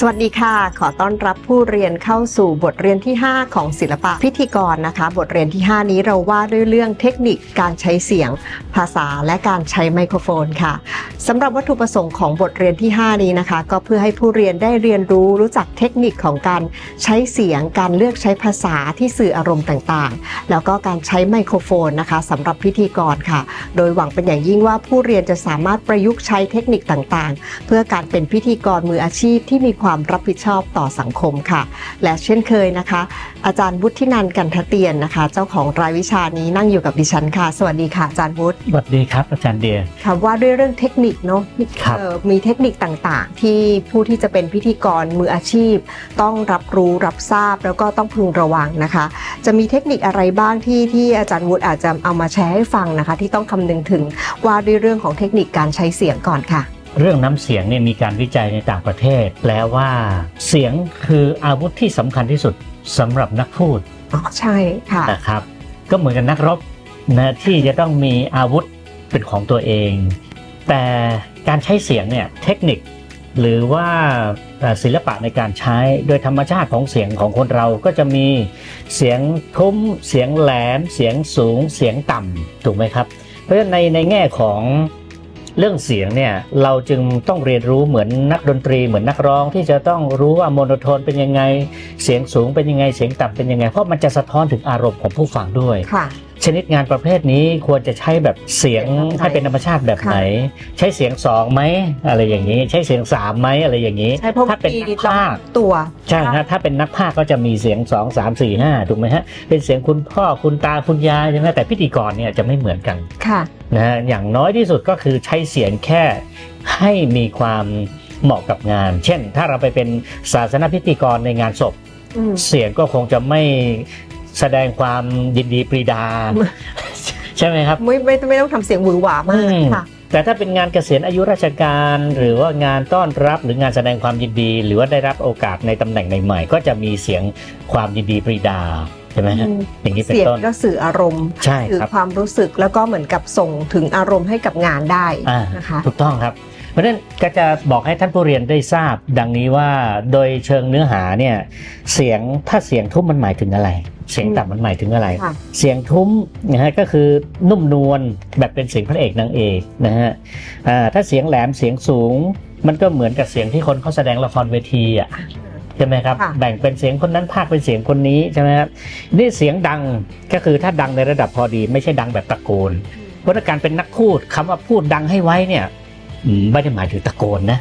สวัสดีค่ะ ขอต้อนรับผู้เรียนเข้าสู่บทเรียนที่ 5 ของศิลปะพิธีกรนะคะ บทเรียนที่ 5 นี้เราว่าด้วยเรื่องเทคนิคการใช้เสียง ภาษาและการใช้ไมโครโฟนค่ะสำหรับวัตถุประสงค์ของบทเรียนที่ 5 นี้นะคะ ก็เพื่อให้ผู้เรียนได้เรียนรู้รู้จักเทคนิคของการใช้เสียง การเลือกใช้ภาษาที่สื่ออารมณ์ต่างๆ แล้วก็การใช้ไมโครโฟนนะคะสำหรับพิธีกรค่ะ โดยหวังเป็นอย่างยิ่งว่าผู้เรียนจะสามารถประยุกต์ใช้เทคนิคต่างๆ เพื่อการเป็นพิธีกรมืออาชีพที่มีความรับผิดชอบต่อสังคมค่ะ และเช่นเคยนะคะ อาจารย์วุฒินันท์กันทเตียนนะคะ เจ้าของรายวิชานี้นั่งอยู่กับดิฉันค่ะ สวัสดีค่ะอาจารย์วุฒิสวัสดีครับ อาจารย์เดียค่ะว่าด้วยเรื่องเทคนิคเนาะครับเอ่อมีเทคนิคต่างๆ ที่ผู้ที่จะเป็นพิธีกรมืออาชีพ ต้องรับรู้รับทราบแล้วก็ต้องพึงระวังนะคะ จะมีเทคนิคอะไรบ้างที่ที่อาจารย์วุฒิอาจจะเอามาแชร์ให้ฟังนะคะ ที่ต้องคำนึงถึงว่าด้วยเรื่องของเทคนิคการใช้เสียงก่อนค่ะ เรื่องน้ำเสียงเนี่ยมีการวิจัยในต่างประเทศแล้วว่า เสียงคืออาวุธที่สำคัญที่สุดสำหรับนักพูดอ๋อใช่ค่ะนะครับ ก็เหมือนกับนักรบนะที่จะต้องมีอาวุธเป็นของตัวเอง แต่การใช้เสียงเนี่ยเทคนิค หรือว่าเอ่อศิลปะในการใช้โดยธรรมชาติของเสียงของคนเราก็จะมีเสียงทุ้ม เสียงแหลม เสียงสูง เสียงต่ำถูกไหมครับ เพราะฉะนั้นในในแง่ของ เรื่องเสียงเนี่ยเราจึงต้องเรียนรู้เหมือนนักดนตรีเหมือนนักร้องที่จะต้องรู้ว่าโมโนโทนเป็นยังไง เสียงสูงเป็นยังไงเสียงต่ำเป็นยังไง เพราะมันจะสะท้อนถึงอารมณ์ของผู้ฟังด้วยค่ะ ชนิดงานประเภทนี้ควรจะใช้แบบเสียงเสียงแบบไหนให้เป็นธรรมชาติแบบไหน ใช้เสียงสองไหมอะไรอย่างนี้ ใช้เสียงสามไหมอะไรอย่างนี้ ใช่เพราะถ้าเป็นบางทีนักพากย์ตัวใช่ฮะถ้าเป็นนักพากย์ก็จะมีเสียง2 3 4 5ถูกไหมฮะเป็นเสียงคุณพ่อคุณตาคุณยายใช่ไหมแต่พิธีกรเนี่ยจะไม่เหมือนกันค่ะนะฮะอย่างน้อยที่สุดก็คือใช้เสียงแค่ให้มีความเหมาะกับงาน เช่น ถ้าเราไปเป็นศาสนพิธีกรในงานศพอืมเสียงก็คงจะไม่ แสดงความยินดีปรีดา ใช่ไหมครับ ไม่ไม่ไม่ต้องทำเสียงหวือหวามากอืม ค่ะ แต่ถ้าเป็นงานเกษียณอายุราชการ หรือว่างานต้อนรับหรืองานแสดงความยินดี หรือว่าได้รับโอกาสในตำแหน่งใหม่ๆก็จะมีเสียงความยินดีปรีดาใช่ไหมฮะอืม อย่างนี้เป็นเสียงต้น ก็สื่ออารมณ์ใช่สื่อครับ ความรู้สึกแล้วก็เหมือนกับส่งถึงอารมณ์ให้กับงานได้อ่านะคะ ถูกต้องครับเพ ราะฉะนั้นก็จะบอกให้ท่านผู้เรียนได้ทราบ ดังนี้ว่าโดยเชิงเนื้อหาเนี่ยเสียงถ้าเสียงทุ้มมันหมายถึงอะไร เสียงต่ำมันหมายถึงอะไรค่ะเสียงทุ้มนะฮะก็คือนุ่มนวลแบบเป็นเสียงพระเอกนางเอกนะฮะอ่าถ้าเสียงแหลมเสียงสูง มันก็เหมือนกับเสียงที่คนเขาแสดงละครเวทีอะใช่ไหมครับค่ะแบ่งเป็นเสียงคนนั้นภาคเป็นเสียงคนนี้ใช่ไหมครับนี่เสียงดังก็คือถ้าดังในระดับพอดี ไม่ใช่ดังแบบตะโกนเพราะถ้าการเป็นนักพูดคำว่าพูดดังให้ไว้เนี่ยอืม ไม่ได้หมายถึงตะโกนนะ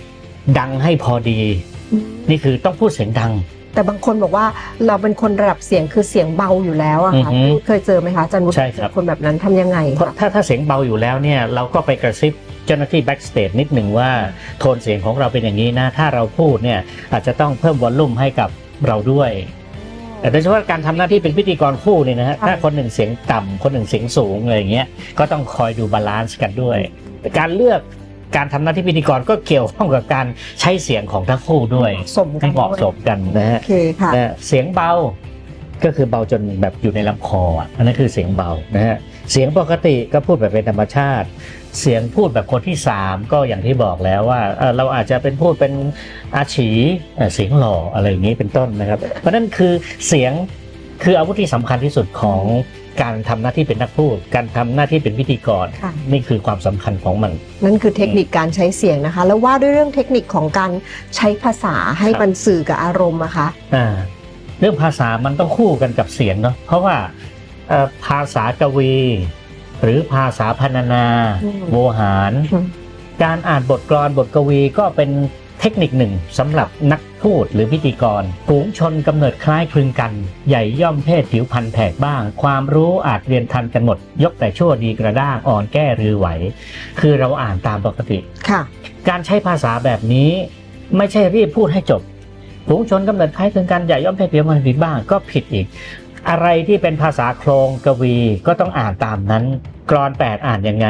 ดังให้พอดี นี่คือต้องพูดเสียงดัง แต่บางคนบอกว่าเราเป็นคนระดับเสียงคือเสียงเบาอยู่แล้วอะค่ะอือฮึเคยเจอไหมคะอาจารย์วุฒิใช่ครับเจอคนแบบนั้นทำยังไงเพราะคะถ้าถ้าเสียงเบาอยู่แล้วเนี่ยเราก็ไปกระซิบเจ้าหน้าที่แบ็กสเตจนิดหนึ่งว่าโทนเสียงของเราเป็นอย่างนี้นะ ถ้าเราพูดเนี่ยอาจจะต้องเพิ่มวอลลุ่มให้กับเราด้วยแต่โดยเฉพาะการทำหน้าที่เป็นพิธีกรคู่เนี่ยนะฮะถ้าคนหนึ่งเสียงต่ำคนหนึ่งเสียงสูงอะไรอย่างเงี้ยก็ต้องคอยดูบาลานซ์กันด้วย การเลือก การทำหน้าที่พิธีกรก็เกี่ยวข้องกับการใช้เสียงของทั้งคู่ด้วยสมกัให้นเหมาะสมกันนะฮะโอเคค่ะนะฮะเสียงเบาก็คือเบาจนแบบอยู่ในลำคออะอันนั้นคือเสียงเบานะฮะเสียงปกติก็พูดแบบเป็นธรรมชาติ เสียงพูดแบบคนที่สามก็อย่างที่บอกแล้วว่าเอ่อเราอาจจะเป็นพูดเป็นอาฉีเอ่อเสียงหล่ออะไรอย่างนี้เป็นต้นนะครับ เพราะนั่นคือเสียงคืออาวุธที่สำคัญที่สุดของ การทำหน้าที่เป็นนักพูด การทำหน้าที่เป็นพิธีกรค่ะนี่คือความสำคัญของมัน นั่นคือเทคนิคการใช้เสียงนะคะ แล้วว่าด้วยเรื่องเทคนิคของการใช้ภาษาให้ครับมันสื่อกับอารมณ์นะคะอ่าเรื่องภาษามันต้องคู่กันกับเสียงเนาะเพราะว่าเอ่อภาษากวี หรือภาษาพรรณนาอืมโวหารอืมการอ่านบทกลอนบทกวีก็เป็นเทคนิคหนึ่งสำหรับนัก พูดหรือพิธีกรฝูงชนกำเนิดคล้ายคลึงกัน ใหญ่ย่อมเพศผิวพันธุ์แผกบ้าง ความรู้อาจเรียนทันกันหมด ยกแต่ชั่วดีกระด้างอ่อนแก้รือไหว คือเราอ่านตามปกติค่ะ การใช้ภาษาแบบนี้ไม่ใช่รีบพูดให้จบฝูงชนกำเนิดคล้ายคลึงกันใหญ่ย่อมเพศเพียงมันผิดบ้างก็ผิดอีก อะไรที่เป็นภาษาโครงกวีก็ต้องอ่านตามนั้นกรอนแปดอ่านยังไง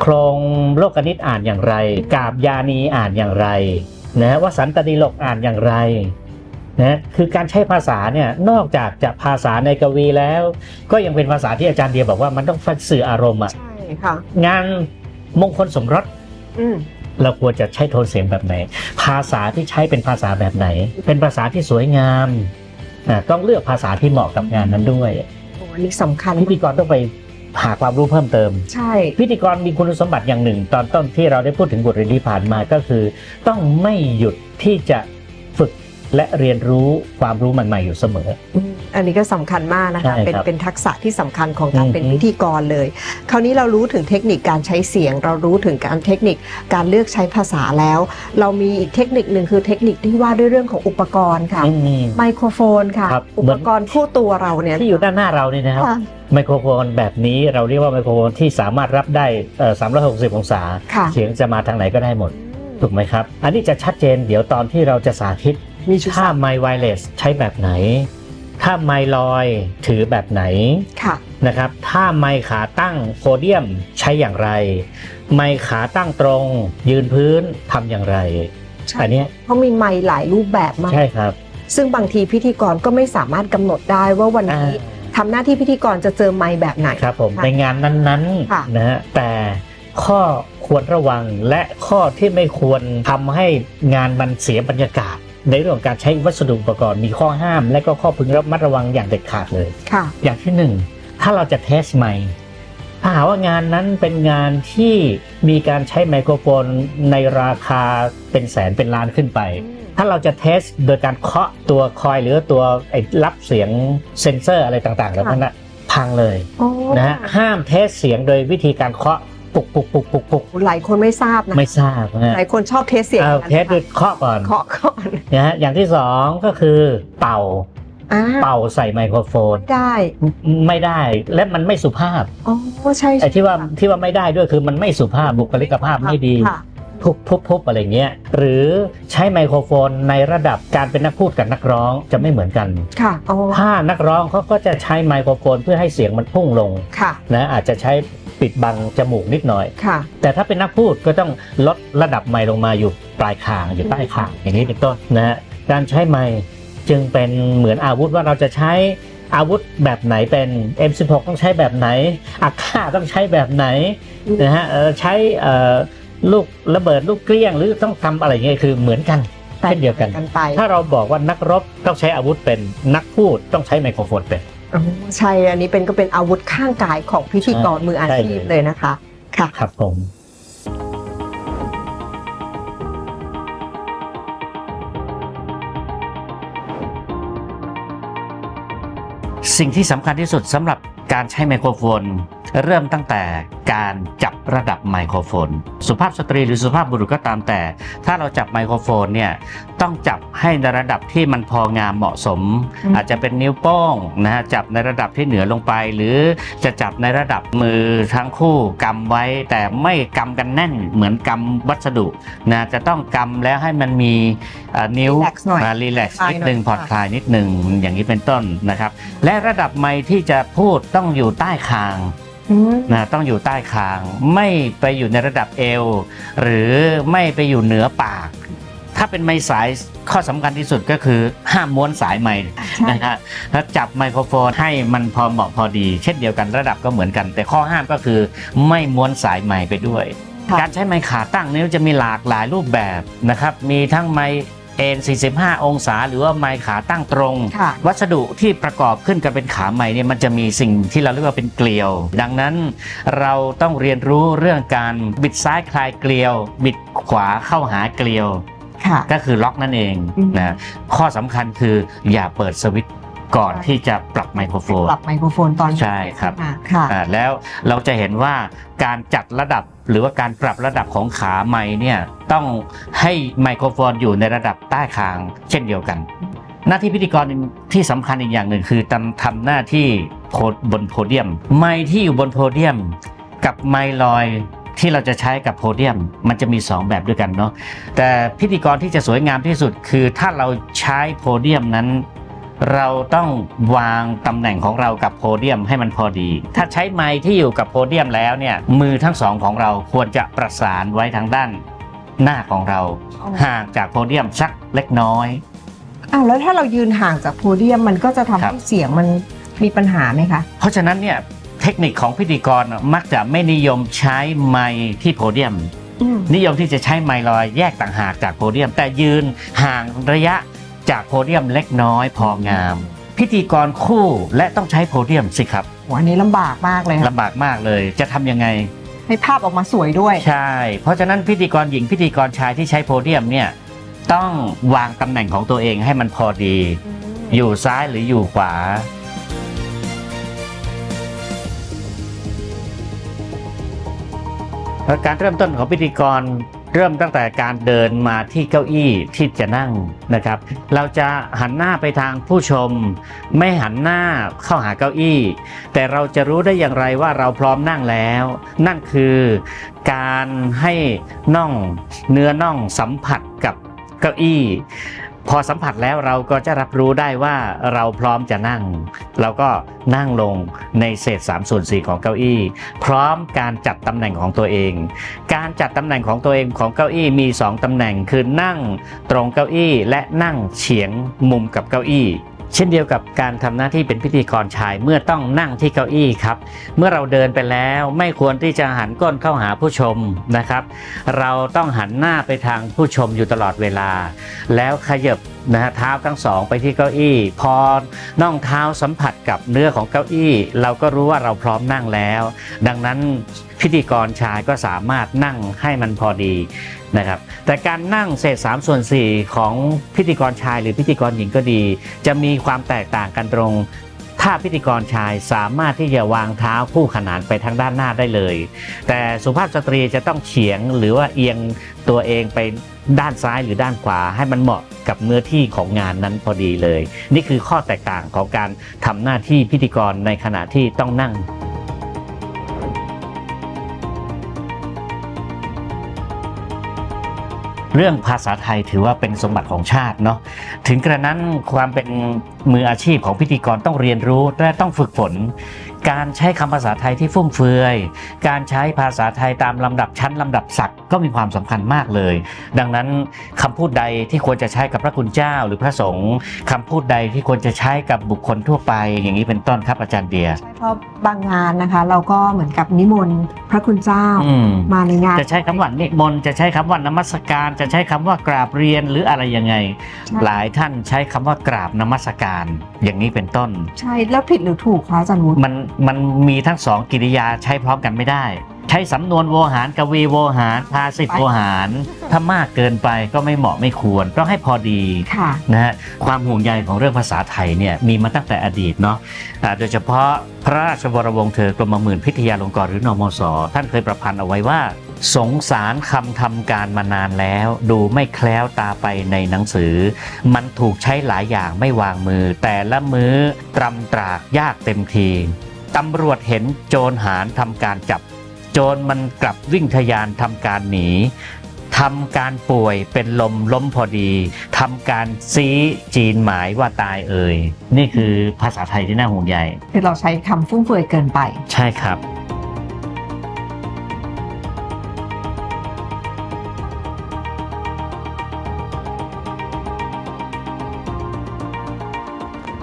โครงโลกนิตอ่านอย่างไร กาบยานีอ่านอย่างไร นะวสันตดีโลกอ่านอย่างไรนะคือการใช้ภาษาเนี่ยนอกจากจะภาษาในกวีแล้ว ก็ยังเป็นภาษาที่อาจารย์เดียบอกว่ามันต้องสื่ออารมณ์อะใช่ค่ะงานมงคลสมรสอืมเราควรจะใช้โทนเสียงแบบไหน ภาษาที่ใช้เป็นภาษาแบบไหน เป็นภาษาที่สวยงามอ่าต้องเลือกภาษาที่เหมาะกับงานนั้นด้วยโอ้อันนี้สำคัญพิธีกรต้องไป หาความรู้เพิ่มเติม ใช่ พิธีกรมีคุณสมบัติอย่างหนึ่ง ตอนต้นที่เราได้พูดถึงบทเรียนที่ผ่านมาก็คือ ต้องไม่หยุดที่จะฝึกและเรียนรู้ความรู้ใหม่ๆอยู่เสมอ อืมอันนี้ก็สำคัญมากนะคะใช่เป็นครับเป็นทักษะที่สำคัญของการอือฮึเป็นพิธีกรเลย คราวนี้เรารู้ถึงเทคนิคการใช้เสียง เรารู้ถึงการเทคนิคการเลือกใช้ภาษาแล้ว เรามีอีกเทคนิคหนึ่งคือเทคนิคที่ว่าด้วยเรื่องของอุปกรณ์ค่ะอืมไมโครโฟนค่ะครับอุเหมืปอนกรณ์คู่ตัวเราเนี่ยที่อยู่ด้านหน้าเรานี่นะครับค่ะไมโครโฟนแบบนี้เราเรียกว่าไมโครโฟนที่สามารถรับได้เอ่อ360 องศาค่ะเสียงจะมาทางไหนก็ได้หมด ถูกไหมครับ อันนี้จะชัดเจนเดี๋ยวตอนที่เราจะสาธิตมีชุดถ้าไมค์ไวเลสใช้แบบไหน ถ้าไมค์ลอยถือแบบไหนค่ะนะครับ ถ้าไมค์ขาตั้งโพเดียมใช้อย่างไร ไมค์ขาตั้งตรง ยืนพื้นทำอย่างไรใช่อันเนี้ยเพราะมีไมค์หลายรูปแบบมากใช่ครับ ซึ่งบางทีพิธีกรก็ไม่สามารถกำหนดได้ว่าวันนี้อ่าทำหน้าที่พิธีกรจะเจอไมค์แบบไหนครับผมค่ะในงานนั้นค่ะๆนะฮะแต่ข้อควรระวังและข้อที่ไม่ควรทำให้งานมันเสียบรรยากาศ ในเรื่องของการใช้วัสดุอุปกรณ์มีข้อห้าม และก็ข้อพึงระมัดระวังอย่างเด็ดขาดเลย ค่ะ อย่างที่หนึ่งถ้าเราจะเทสไมค์ถ้าหากว่างานนั้นเป็นงานที่มีการใช้ไมโครโฟนในราคาเป็นแสนเป็นล้านขึ้นไป ถ้าเราจะเทสโดยการเคาะตัวคอยหรือตัวไอ้รับเสียงเซ็นเซอร์อะไรต่างๆแล้วนั้นนะพังเลยโอ้นะฮะห้ามเทสเสียงโดยวิธีการเคาะ ปุกปุกปุกปุกปุกหลายคนไม่ทราบนะไม่ทราบนะหลายคนชอบเทสเสียงเทสด้วยเคาะก่อนเคาะก่อนนะฮะอย่างที่สองก็คือเป่าเป่าใส่ไมโครโฟนได้ไม่ได้และมันไม่สุภาพอ๋อใช่ไอ้ที่ว่าที่ว่าไม่ได้ด้วยคือมันไม่สุภาพบุคลิกภาพไม่ดีค่ะพุบพุบพุบอะไรเงี้ยหรือใช้ไมโครโฟนในระดับการเป็นนักพูดกับนักร้องจะไม่เหมือนกันค่ะถ้านักร้องเขาก็จะใช้ไมโครโฟนเพื่อให้เสียงมันพุ่งลงค่ะนะอาจจะใช้ ปิดบังจมูกนิดหน่อย ค่ะ แต่ถ้าเป็นนักพูดก็ต้องลดระดับไมค์ลงมาอยู่ปลายคางอยู่ใต้คางอย่างนี้เป็นต้นนะฮะการใช้ไมค์จึงเป็นเหมือนอาวุธว่าเราจะใช้อาวุธแบบไหนเป็น M16 ต้องใช้แบบไหนอาค่าต้องใช้แบบไหนนะฮะเอ่อใช้เอ่อลูกระเบิดลูกเกลี้ยงหรือต้องทำอะไรเงี้ยคือเหมือนกันเช่นเดียวกันกันไปถ้าเราบอกว่านักรบต้องใช้อาวุธเป็นนักพูดต้องใช้ไมโครโฟนเป็นอ๋อ ใช่อันนี้เป็นก็เป็นอาวุธข้างกายของพิธีกรมืออาชีพเลยเลยนะคะค่ะครับผมสิ่งที่สำคัญที่สุดสำหรับการใช้ไมโครโฟน เริ่มตั้งแต่การจับระดับไมโครโฟน สุภาพสตรีหรือสุภาพบุรุษก็ตามแต่ ถ้าเราจับไมโครโฟนเนี่ยต้องจับให้ในระดับที่มันพองามเหมาะสมอืมอาจจะเป็นนิ้วโป้งนะฮะจับในระดับที่เหนือลงไป หรือจะจับในระดับมือทั้งคู่กำไว้ แต่ไม่กำกันแน่นเหมือนกำวัสดุนะจะต้องกำแล้วให้มันมีเอ่อนิ้ว Relax หน่อยรีแลกซ์คลายนิดนึงหน่อยผ่อนค่ะคลายนิดนึงอย่างนี้เป็นต้นนะครับและระดับไมค์ที่จะพูดต้องอยู่ใต้คางอืมนะต้องอยู่ใต้คาง ไม่ไปอยู่ในระดับเอว หรือไม่ไปอยู่เหนือปาก ถ้าเป็นไม้สายข้อสำคัญที่สุดก็คือห้ามม้วนสายไม้ใช่นะฮะแล้วจับไมโครโฟนให้มันพอเหมาะพอดี เช่นเดียวกันระดับก็เหมือนกัน แต่ข้อห้ามก็คือไม่ม้วนสายไม้ไปด้วยค่ะการใช้ไม้ขาตั้งนี้จะมีหลากหลายรูปแบบนะครับ มีทั้งไม้ เอ็น45 องศา หรือว่าไม้ขาตั้งตรง ค่ะวัสดุที่ประกอบขึ้นกันเป็นขาใหม่เนี่ยมันจะมีสิ่งที่เราเรียกว่าเป็นเกลียว ดังนั้นเราต้องเรียนรู้เรื่องการบิดซ้ายคลายเกลียว บิดขวาเข้าหาเกลียว ค่ะ ก็คือล็อกนั่นเองอืม นะข้อสำคัญคืออย่าเปิดสวิตช์ ก่อนที่จะปรับไมโครโฟน ปรับไมโครโฟนตอนใช่ครับ อ่าค่ะ อ่าแล้วเราจะเห็นว่าการจัดระดับหรือว่าการปรับระดับของขาไม้เนี่ยต้องให้ไมโครโฟนอยู่ในระดับใต้คาง เช่นเดียวกัน หน้าที่พิธีกรที่สำคัญอีกอย่างหนึ่งคือทำทำหน้าที่โพบนโพเดียม ไม้ที่อยู่บนโพเดียม กับไม้ลอยที่เราจะใช้กับโพเดียม มันจะมี 2 แบบด้วยกันเนาะแต่พิธีกรที่จะสวยงามที่สุดคือถ้าเราใช้โพเดียมนั้น เราต้องวางตำแหน่งของเรากับโพเดียมให้มันพอดี ถ้าใช้ไม้ที่อยู่กับโพเดียมแล้วเนี่ยมือทั้งสองของเราควรจะประสานไว้ทางด้านหน้าของเราอ๋อห่างจากโพเดียมสักเล็กน้อยอ้าวแล้วถ้าเรายืนห่างจากโพเดียมมันก็จะทำครับให้เสียงมันมีปัญหาไหมคะ เพราะฉะนั้นเนี่ยเทคนิคของพิธีกรน่ะมักจะไม่นิยมใช้ไมค์ที่โพเดียมอืมนิยมที่จะใช้ไมลอยแยกต่างหากจากโพเดียม แต่ยืนห่างระยะ จากโพเดียมเล็กน้อยพองาม พิธีกรคู่และต้องใช้โพเดียมสิครับโหอันนี้ลำบากมากเลยค่ะลำบากมากเลยจะทำยังไง ให้ภาพออกมาสวยด้วย ใช่ เพราะฉะนั้นพิธีกรหญิงพิธีกรชายที่ใช้โพเดียมเนี่ยต้องวางตำแหน่งของตัวเองให้มันพอดี อยู่ซ้ายหรืออยู่ขวา การเริ่มต้นของพิธีกร เริ่มตั้งแต่การเดินมาที่เก้าอี้ที่จะนั่งนะครับ เราจะหันหน้าไปทางผู้ชม ไม่หันหน้าเข้าหาเก้าอี้ แต่เราจะรู้ได้อย่างไรว่าเราพร้อมนั่งแล้ว นั่นคือการให้น่องเนื้อน่องสัมผัสกับเก้าอี้ พอสัมผัสแล้วเราก็จะรับรู้ได้ว่าเราพร้อมจะนั่ง เราก็นั่งลงในเศษ3ส่วน4ของเก้าอี้ พร้อมการจัดตำแหน่งของตัวเอง การจัดตำแหน่งของตัวเองของเก้าอี้มี 2ตำแหน่งคือนั่งตรงเก้าอี้และนั่งเฉียงมุมกับเก้าอี้ เช่นเดียวกับการทำหน้าที่เป็นพิธีกรชายเมื่อต้องนั่งที่เก้าอี้ครับ เมื่อเราเดินไปแล้วไม่ควรที่จะหันก้นเข้าหาผู้ชมนะครับ เราต้องหันหน้าไปทางผู้ชมอยู่ตลอดเวลา แล้วขยับนะฮะเท้าทั้งสองไปที่เก้าอี้ พอน่องเท้าสัมผัสกับเนื้อของเก้าอี้ เราก็รู้ว่าเราพร้อมนั่งแล้ว ดังนั้นพิธีกรชายก็สามารถนั่งให้มันพอดี นะครับแต่การนั่งเศษ3ส่วน 4 ของพิธีกรชาย หรือพิธีกรหญิงก็ดี จะมีความแตกต่างกันตรง ถ้าพิธีกรชายสามารถที่จะวางเท้าคู่ขนานไปทางด้านหน้าได้เลย แต่สุภาพสตรีจะต้องเฉียงหรือว่าเอียงตัวเองไปด้านซ้ายหรือด้านขวาให้มันเหมาะกับเนื้อที่ของงานนั้นพอดีเลย นี่คือข้อแตกต่างของการทำหน้าที่พิธีกรในขณะที่ต้องนั่ง เรื่องภาษาไทยถือว่าเป็นสมบัติของชาติเนาะถึงกระนั้นความเป็นมืออาชีพของพิธีกรต้องเรียนรู้และต้องฝึกฝน การใช้คำภาษาไทยที่ฟุ่มเฟือย การใช้ภาษาไทยตามลำดับชั้นลำดับศักดิ์ก็มีความสำคัญมากเลย ดังนั้นคำพูดใดที่ควรจะใช้กับพระคุณเจ้า หรือพระสงฆ์คำพูดใดที่ควรจะใช้กับบุคคลทั่วไป อย่างนี้เป็นต้นครับอาจารย์เดียใช่เพราะบางงานนะคะ เราก็เหมือนกับนิมนต์พระคุณเจ้าอืม มาในงาน จะใช้คำว่านิมนต์จะใช้คำว่านมัสการ จะใช้คำว่ากราบเรียนหรืออะไรยังไงใช่ หลายท่านใช้คำว่ากราบนมัสการ อย่างนี้เป็นต้น ใช่แล้วผิดหรือถูกคะอาจารย์วุฒิ มันมันมีทั้งสองกิริยาใช้พร้อมกันไม่ได้ ใช้สำนวนโวหารกวีโวหารภาษิตโวหาร ถ้ามากเกินไปก็ไม่เหมาะไม่ควรต้องให้พอดีค่ะนะฮะความห่วงใยของเรื่องภาษาไทยเนี่ยมีมาตั้งแต่อดีตเนาะอ่าโดยเฉพาะพระราชวรวงศ์เธอกรมหมื่นพิทยาลงกรณ์หรือนมสท่านเคยประพันธ์เอาไว้ว่า สงสารคำทำการมานานแล้ว ดูไม่แคล้วตาไปในหนังสือ มันถูกใช้หลายอย่างไม่วางมือ แต่ละมือ้อตรำตรากยากเต็มที ตำรวจเห็นโจรหารทำการจับ โจรมันกลับวิ่งทะยานทำการหนีทำการป่วยเป็นลมล้มพอดีทำการซีจีนหมายว่าตายเอ่ยนี่คือภาษาไทยที่น่าห่วงใยคือเราใช้คำฟุ่มเฟือยเกินไป ใช่ครับ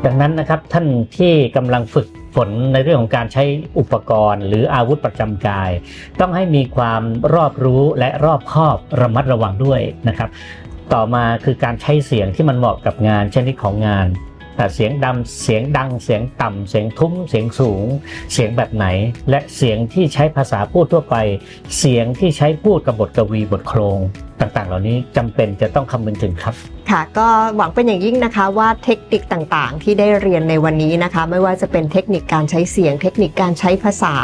ดังนั้นนะครับท่านที่กำลังฝึก ฝนในเรื่องของการใช้อุปกรณ์ หรืออาวุธประจำกาย ต้องให้มีความรอบรู้และรอบคอบระมัดระวังด้วยนะครับ ต่อมาคือการใช้เสียงที่มันเหมาะกับงานชนิดของงานแต่เสียงดำเสียงดัง เสียงต่ำเสียงทุ้ม เสียงสูง เสียงแบบไหน และเสียงที่ใช้ภาษาพูดทั่วไป เสียงที่ใช้พูดกับบทกวีบทโครง ต่างๆ เหล่านี้จำเป็นจะต้องคำนึงถึงครับค่ะก็หวังเป็นอย่างยิ่งนะคะว่าเทคนิคต่างๆ ที่ได้เรียนในวันนี้นะคะ ไม่ว่าจะเป็นเทคนิคการใช้เสียง เทคนิคการใช้ภาษา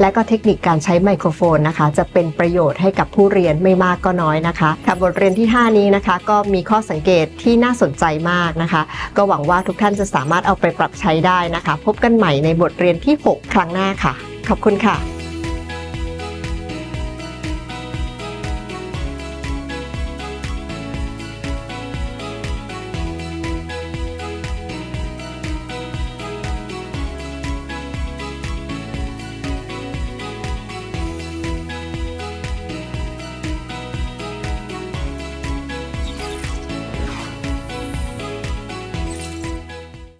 และก็เทคนิคการใช้ไมโครโฟนนะคะ จะเป็นประโยชน์ให้กับผู้เรียนไม่มากก็น้อยนะคะค่ะบทเรียนที่ 5 นี้นะคะ ก็มีข้อสังเกตที่น่าสนใจมากนะคะ ก็หวังว่าทุกท่านจะสามารถเอาไปปรับใช้ได้นะคะ พบกันใหม่ในบทเรียนที่ 6 ครั้งหน้าค่ะ ขอบคุณค่ะ